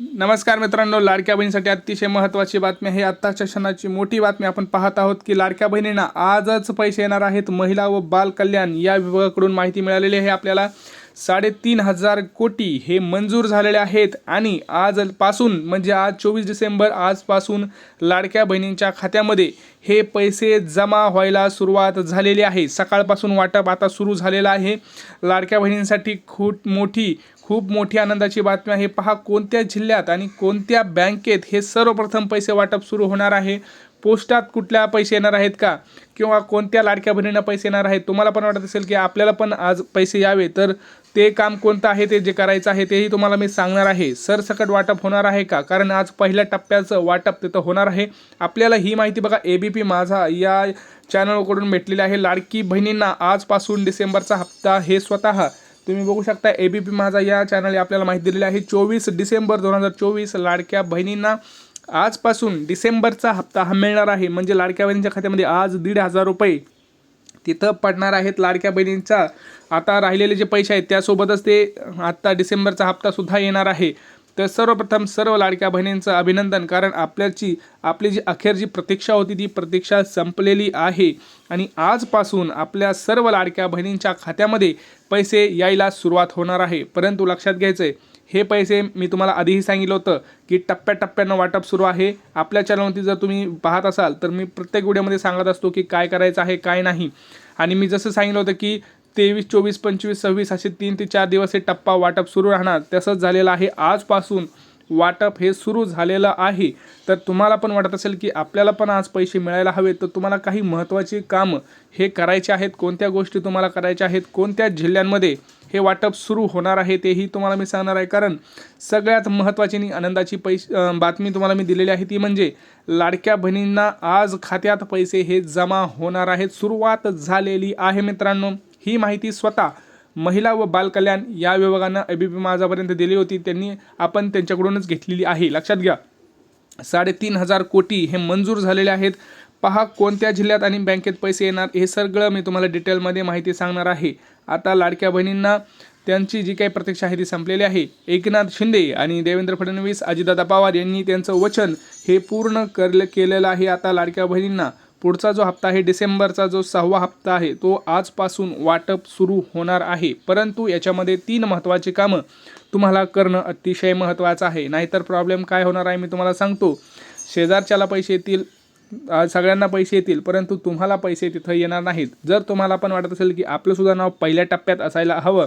नमस्कार मित्रांनो लाडक्या बहिणीसाठी अतिशय महत्त्वाची बातमी आहे. आत्ताच्या क्षणाची मोठी बातमी आपण पाहत आहोत की लाडक्या बहिणींना आजच पैसे येणार आहेत. महिला व बाल कल्याण या विभागाकडून माहिती मिळालेली आहे आपल्याला. साडेतीन हजार कोटी हे मंजूर झालेले आहेत आणि आजपासून म्हणजे आज चोवीस डिसेंबर आजपासून लाडक्या बहिणींच्या खात्यामध्ये हे पैसे जमा व्हायला सुरुवात झालेली आहे. सकाळपासून वाटप आता सुरू झालेलं आहे. लाडक्या बहिणींसाठी खूप मोठी खूप मोठी आनंदाची बातमी आहे. पहा कोणत्या जिल्ह्यात आणि कोणत्या बँकेत हे सर्वप्रथम पैसे वाटप सुरू होणार आहे. पोस्टात कुठल्या पैसे येणार आहेत का? किंवा कोणत्या लाडक्या बहिणींना पैसे येणार आहेत? तुम्हाला पण वाटत असेल की आपल्याला पण आज पैसे यावे. तर ते काम कोणतं आहे? ते जे करायचं आहे तेही तुम्हाला मी सांगणार आहे. सरसकट वाटप होणार आहे का? कारण आज पहिल्या टप्प्याचं वाटप तिथं होणार आहे. आपल्याला ही माहिती बघा ए बी पी माझा या चॅनलकडून भेटलेली आहे. लाडकी बहिणींना आजपासून डिसेंबरचा हप्ता हे स्वतः. तुम्ही बघू शकता ए बी पी माझा या चॅनलने आपल्याला माहिती दिलेली आहे. चोवीस डिसेंबर दोन हजार चोवीस लाडक्या बहिणींना आजपासून डिसेंबरचा हप्ता हा मिळणार आहे. म्हणजे लाडक्या बहिणींच्या खात्यामध्ये आज दीड हजार रुपये तिथं पडणार आहेत. लाडक्या बहिणींचा आता राहिलेले जे पैसे आहेत त्यासोबतच ते आत्ता डिसेंबरचा हप्तासुद्धा येणार आहे. तर सर्वप्रथम सर्व लाडक्या बहिणींचं अभिनंदन कारण आपल्याची आपली जी अखेर जी प्रतीक्षा होती ती प्रतीक्षा संपलेली आहे. आणि आजपासून आपल्या सर्व लाडक्या बहिणींच्या खात्यामध्ये पैसे यायला सुरुवात होणार आहे. परंतु लक्षात घ्यायचं आहे हे पैसे मी तुम्हाला आधीही सांगितलं होतं की टप्प्याटप्प्यानं वाटप सुरू आहे. आपल्या चॅनलवरती जर तुम्ही पाहत असाल तर मी प्रत्येक व्हिडिओमध्ये सांगत असतो की काय करायचं आहे काय नाही. आणि मी जसं सांगितलं होतं की तेवीस चोवीस पंचवीस सव्वीस असे तीन ते चार दिवस हे टप्पा वाटप सुरू राहणार. तसंच झालेलं आहे. आजपासून वाटप हे सुरू झालेलं आहे. तर तुम्हाला पण वाटत असेल की आपल्याला पण आज पैसे मिळायला हवेत. तर तुम्हाला काही महत्त्वाची कामं हे करायचे आहेत. कोणत्या गोष्टी तुम्हाला करायच्या आहेत? कोणत्या जिल्ह्यांमध्ये हे वाटप सुरू होणार आहे तेही तुम्हाला मी सांगणार आहे. कारण सगळ्यात महत्त्वाची आणि आनंदाची पैश बातमी तुम्हाला मी दिलेली आहे ती म्हणजे लाडक्या बहिणींना आज खात्यात पैसे हे जमा होणार आहेत. सुरुवात झालेली आहे मित्रांनो. ही माहिती स्वतः महिला व बालकल्याण या विभागानं ए बी पी माझापर्यंत दिली होती. त्यांनी आपण त्यांच्याकडूनच घेतलेली आहे. लक्षात घ्या. साडेतीन हजार कोटी हे मंजूर झालेले आहेत. पहा कोणत्या जिल्ह्यात आणि बँकेत पैसे येणार हे सगळं मी तुम्हाला डिटेलमध्ये माहिती सांगणार आहे. आता लाडक्या बहिणींना त्यांची जी काही प्रतीक्षा आहे ती संपलेली आहे. एकनाथ शिंदे आणि देवेंद्र फडणवीस अजितदादा पवार यांनी त्यांचं वचन हे पूर्ण करलं केलेलं आहे आता लाडक्या बहिणींना. पुढचा जो हप्ता आहे डिसेंबरचा जो सहावा हप्ता आहे तो आजपासून वाटप सुरू होणार आहे. परंतु याच्यामध्ये तीन महत्त्वाची कामं तुम्हाला करणं अतिशय महत्त्वाचं आहे. नाहीतर प्रॉब्लेम काय होणार आहे मी तुम्हाला सांगतो. शेजारच्याला पैसे येतील सगळ्यांना पैसे येतील परंतु तुम्हाला पैसे तिथं येणार नाहीत. जर तुम्हाला पण वाटत असेल की आपलंसुद्धा नाव पहिल्या टप्प्यात असायला हवं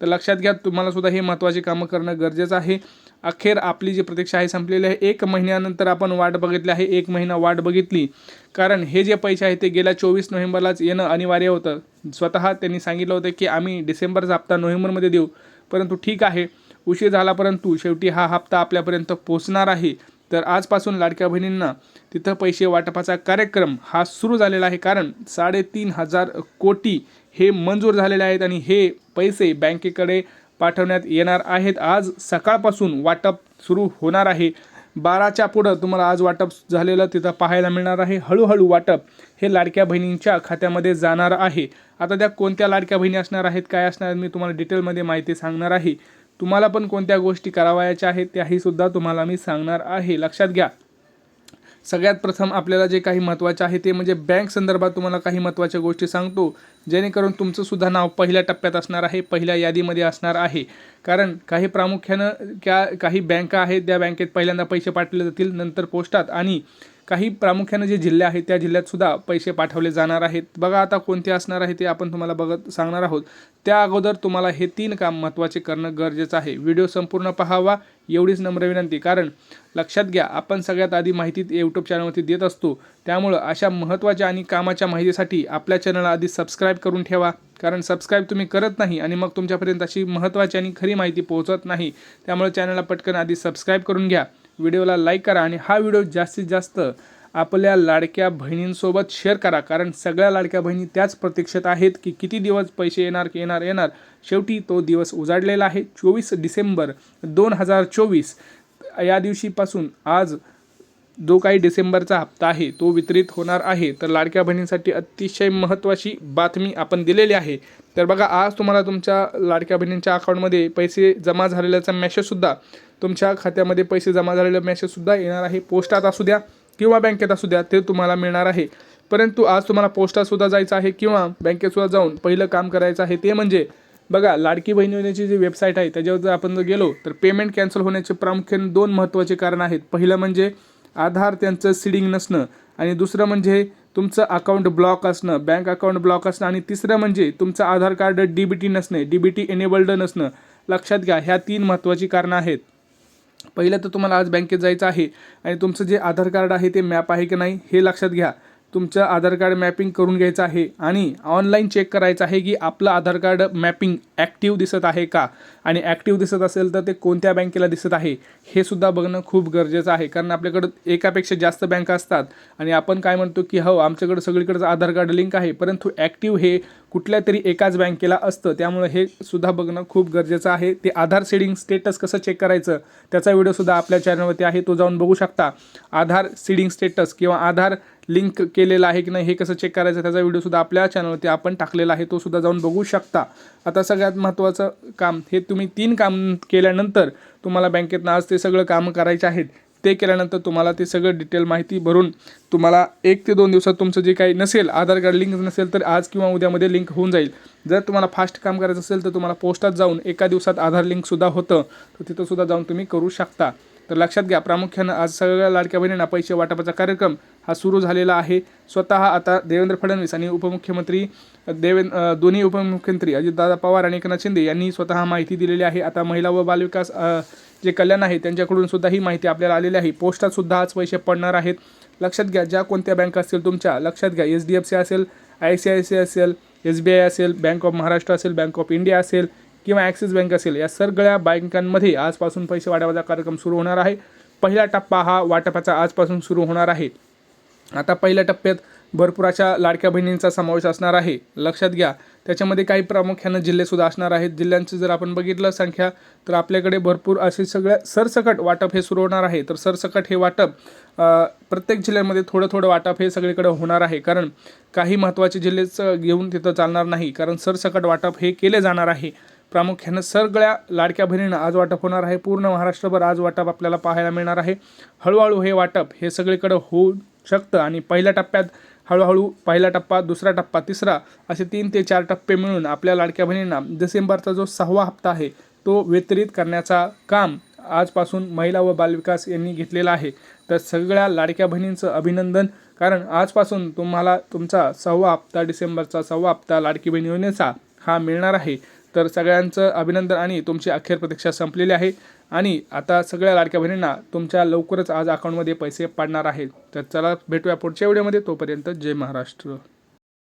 तर लक्षात घ्या तुम्हालासुद्धा हे महत्त्वाची कामं करणं गरजेचं आहे. अखेर आपली जी प्रतीक्षा आहे संपलेली आहे. एक महिन्यानंतर आपण वाट बघितली आहे. एक महिना वाट बघितली. कारण हे जे पैसे आहे ते गेल्या चोवीस नोव्हेंबरलाच येणं अनिवार्य होतं. स्वतः त्यांनी सांगितलं होतं की आम्ही डिसेंबरचा हप्ता नोव्हेंबरमध्ये देऊ. परंतु ठीक आहे. उशीर झाला परंतु शेवटी हा हप्ता आपल्यापर्यंत पोचणार आहे. तर आजपासून लाडक्या बहिणींना तिथं पैसे वाटपाचा कार्यक्रम हा सुरू झालेला आहे. कारण साडेतीन हजार कोटी हे मंजूर झालेले आहेत आणि हे पैसे बँकेकडे पाठवण्यात येणार आहेत. आज सकाळपासून वाटप सुरू होणार आहे. बाराच्या पुढं तुम्हाला आज वाटप झालेलं तिथं पाहायला मिळणार आहे. हळूहळू वाटप हे लाडक्या बहिणींच्या खात्यामध्ये जाणार आहे. आता त्या कोणत्या लाडक्या बहिणी असणार आहेत काय असणार मी तुम्हाला डिटेलमध्ये माहिती सांगणार आहे. तुम्हाला पण कोणत्या गोष्टी करावयाच्या आहेत त्याही सुद्धा तुम्हाला मी सांगणार आहे. लक्षात घ्या. सगळ्यात प्रथम आपल्याला जे काही महत्त्वाचे आहे ते म्हणजे बँक संदर्भात तुम्हाला काही महत्त्वाच्या गोष्टी सांगतो. जेणेकरून तुमचं सुद्धा नाव पहिल्या टप्प्यात असणार आहे पहिल्या यादीमध्ये असणार आहे. कारण काही प्रामुख्यानं त्या काही बँका आहेत त्या बँकेत पहिल्यांदा पैसे पाठवले जातील नंतर पोस्टात. आणि काही प्रामुख्यानं जे जिल्हे आहेत त्या जिल्ह्यात सुद्धा पैसे पाठवले जाणार आहेत. बघा आता कोणते असणार आहे ते आपण तुम्हाला बघत सांगणार आहोत. त्या अगोदर तुम्हाला हे तीन काम महत्त्वाचे करणं गरजेचं आहे. व्हिडिओ संपूर्ण पहावा एवढीच नम्र विनंती. कारण लक्षात घ्या आपण सगळ्यात आधी माहिती यूट्यूब चॅनलवरती देत असतो. त्यामुळं अशा महत्त्वाच्या आणि कामाच्या माहितीसाठी आपल्या चॅनलला आधी सबस्क्राईब करून ठेवा. कारण सबस्क्राईब तुम्ही करत नाही आणि मग तुमच्यापर्यंत अशी महत्त्वाची आणि खरी माहिती पोहोचत नाही. त्यामुळे चॅनलला पटकन आधी सबस्क्राईब करून घ्या. व्हिडिओला लाईक करा आणि हा व्हिडिओ जास्तीत जास्त आपल्या लाडक्या बहिणींसोबत शेअर करा. कारण सगळ्या लाडक्या बहिणी त्याच प्रतीक्षेत आहेत की किती दिवस पैसे येणार की येणार येणार. शेवटी तो दिवस उजाडलेला आहे. चोवीस डिसेंबर दोन हजार चोवीस या दिवशीपासून आज जो काही डिसेंबरचा हप्ता आहे तो वितरित होणार आहे. तर लाडक्या बहिणींसाठी अतिशय महत्त्वाची बातमी आपण दिलेली आहे. तर बघा आज तुम्हाला तुमच्या लाडक्या बहिणींच्या अकाउंटमध्ये पैसे जमा झालेल्याचा मेसेजसुद्धा तुमच्या खात्यामध्ये पैसे जमा झालेला मेसेजसुद्धा येणार आहे. पोस्टात असू द्या किंवा बँकेत असू द्या ते तुम्हाला मिळणार आहे. परंतु आज तुम्हाला पोस्टातसुद्धा जायचं आहे किंवा बँकेतसुद्धा जाऊन पहिलं काम करायचं आहे ते म्हणजे बघा लाडकी बहीण योजनेची जी वेबसाईट आहे त्याच्यावर जर आपण जर गेलो तर पेमेंट कॅन्सल होण्याचे प्रामुख्याने दोन महत्त्वाचे कारण आहेत. पहिलं म्हणजे आधार त्यांचं सिडिंग नसणं. आणि दुसरं म्हणजे तुमचं अकाउंट ब्लॉक असणं बँक अकाउंट ब्लॉक असणं आणि तिसरं म्हणजे तुमचं Aadhaar card D B T नसणे डी बी टी एनेबल्ड नसणं. लक्षात घ्या ह्या तीन महत्त्वाची कारणं आहेत. पहिलं तर तुम्हाला आज बँकेत जायचं आहे आणि तुमचं जे आधार कार्ड आहे ते मॅप आहे की नाही हे लक्षात घ्या. तुमचं आधार कार्ड मॅपिंग करून घ्यायचं आहे आणि ऑनलाईन चेक करायचं आहे की आपलं आधार कार्ड मॅपिंग ॲक्टिव्ह दिसत आहे का? आणि ॲक्टिव्ह दिसत असेल तर ते कोणत्या बँकेला दिसत आहे हे सुद्धा बघणं खूप गरजेचं आहे. कारण आपल्याकडं एकापेक्षा जास्त बँका असतात आणि आपण काय म्हणतो की हो आमच्याकडं सगळीकडचं आधार कार्ड लिंक आहे परंतु ॲक्टिव्ह हे कुठल्या तरी एकाच बँकेला असतं. त्यामुळे हे सुद्धा बघणं खूप गरजेचं आहे. ते आधार सीडिंग स्टेटस कसं चेक करायचं त्याचा व्हिडिओसुद्धा आपल्या चॅनलवरती आहे तो जाऊन बघू शकता. आधार सीडिंग स्टेटस किंवा आधार लिंक केलेलं आहे की नाही हे कसं चेक करायचं त्याचा व्हिडिओसुद्धा आपल्या चॅनलवरती आपण टाकलेला आहे तो सुद्धा जाऊन बघू शकता. आता सगळ्यात महत्त्वाचं काम हे तुम्ही तीन काम केल्यानंतर तुम्हाला बँकेतनं आज ते सगळं कामं करायचे आहेत. ते केल्यानंतर तुम्हाला ते सगळं डिटेल माहिती भरून तुम्हाला एक ते दोन दिवसात तुमचं जे काही नसेल आधार कार्ड लिंक नसेल तर आज किंवा उद्यामध्ये लिंक होऊन जाईल. जर तुम्हाला फास्ट काम करायचं असेल तर तुम्हाला पोस्टात जाऊन एका दिवसात आधार लिंकसुद्धा होतं तर तिथंसुद्धा जाऊन तुम्ही करू शकता. तर लक्षात घ्या प्रामुख्यानं आज सगळ्या लाडक्या बहिणींना पैसे वाटपाचा कार्यक्रम हा सुरू झालेला आहे. स्वतः आता देवेंद्र फडणवीस आणि उपमुख्यमंत्री देवेंद्र दोन्ही उपमुख्यमंत्री अजितदादा पवार आणि एकनाथ शिंदे यांनी स्वतः माहिती दिलेली आहे. आता महिला व बालविकास जे कल्याण आहे त्यांच्याकडून सुद्धा ही माहिती आपल्याला आलेली आहे. पोस्टात सुद्धा आज पैसे पडणार आहेत. लक्षात घ्या ज्या कोणत्या बँका असतील तुमच्या लक्षात घ्या एच डी एफ सी असेल आय सी आय सी असेल एस बी आय असेल बँक ऑफ महाराष्ट्र असेल बँक ऑफ इंडिया असेल किंवा ॲक्सिस बँक असेल या सगळ्या बँकांमध्ये आजपासून पैसे वाटपाचा कार्यक्रम सुरू होणार आहे. पहिला टप्पा हा वाटपाचा आजपासून सुरू होणार आहे. आता पहिल्या टप्प्यात भरपूर अशा लाडक्या बहिणींचा समावेश असणार आहे. लक्षात घ्या त्याच्यामध्ये काही प्रामुख्यानं जिल्हेसुद्धा असणार आहेत. जिल्ह्यांचं जर आपण बघितलं संख्या तर आपल्याकडे भरपूर असे सगळ्या सरसकट वाटप हे सुरू होणार आहे. तर सरसकट हे वाटप प्रत्येक जिल्ह्यामध्ये थोडं थोडं वाटप हे सगळीकडे होणार आहे. कारण काही महत्त्वाचे जिल्हेच घेऊन तिथं चालणार नाही. कारण सरसकट वाटप हे केले जाणार आहे. प्रामुख्यानं सगळ्या लाडक्या बहिणींना आज वाटप होणार आहे. पूर्ण महाराष्ट्रभर आज वाटप आपल्याला पाहायला मिळणार आहे. हळूहळू हे वाटप हे सगळीकडं होऊ शकतं आणि पहिल्या टप्प्यात हळूहळू पहिला टप्पा दुसरा टप्पा तिसरा असे तीन ते चार टप्पे मिळून आपल्या लाडक्या बहिणींना डिसेंबरचा जो सहावा हप्ता आहे तो वितरित करण्याचा काम आजपासून महिला व बालविकास यांनी घेतलेला आहे. तर सगळ्या लाडक्या बहिणींचं अभिनंदन. कारण आजपासून तुम्हाला तुमचा सहावा हप्ता डिसेंबरचा सहावा हप्ता लाडकी बहीण योजनेचा हा मिळणार आहे. तर सगळ्यांचं अभिनंदन आणि तुमची अखेर प्रतीक्षा संपलेली आहे. आणि आता सगळ्या लाडक्या बहिणींना तुमच्या लवकरच आज अकाउंटमध्ये पैसे पडणार आहेत. तर चला भेटूया पुढच्या व्हिडिओमध्ये. तोपर्यंत जय महाराष्ट्र.